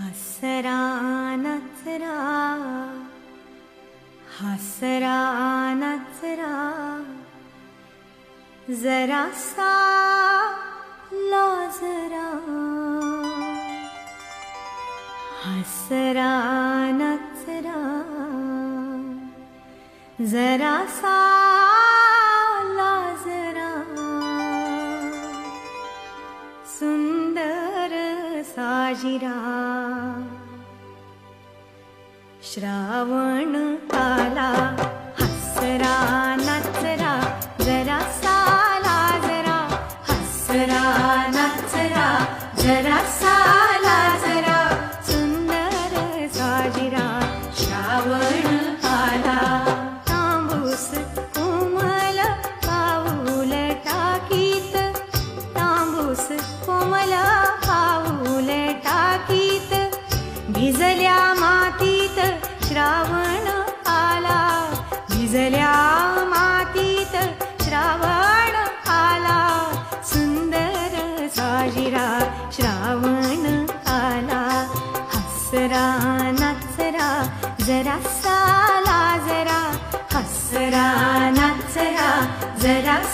हसरा नचरा हसरा नचरा जरासा लाजरा हसरा नचरा जरासा लाजरा सुन साजिरा। श्रावण आला हसरा नचरा जरा साला जरा। हसरा नचरा जरा सा भिजल्या मातीत श्रावण आला. भिजल्या मातीत श्रावण आला. सुंदर साजिरा श्रावण आला. हसरा नाचरा जरा साला जरा हसरा नाचरा जरा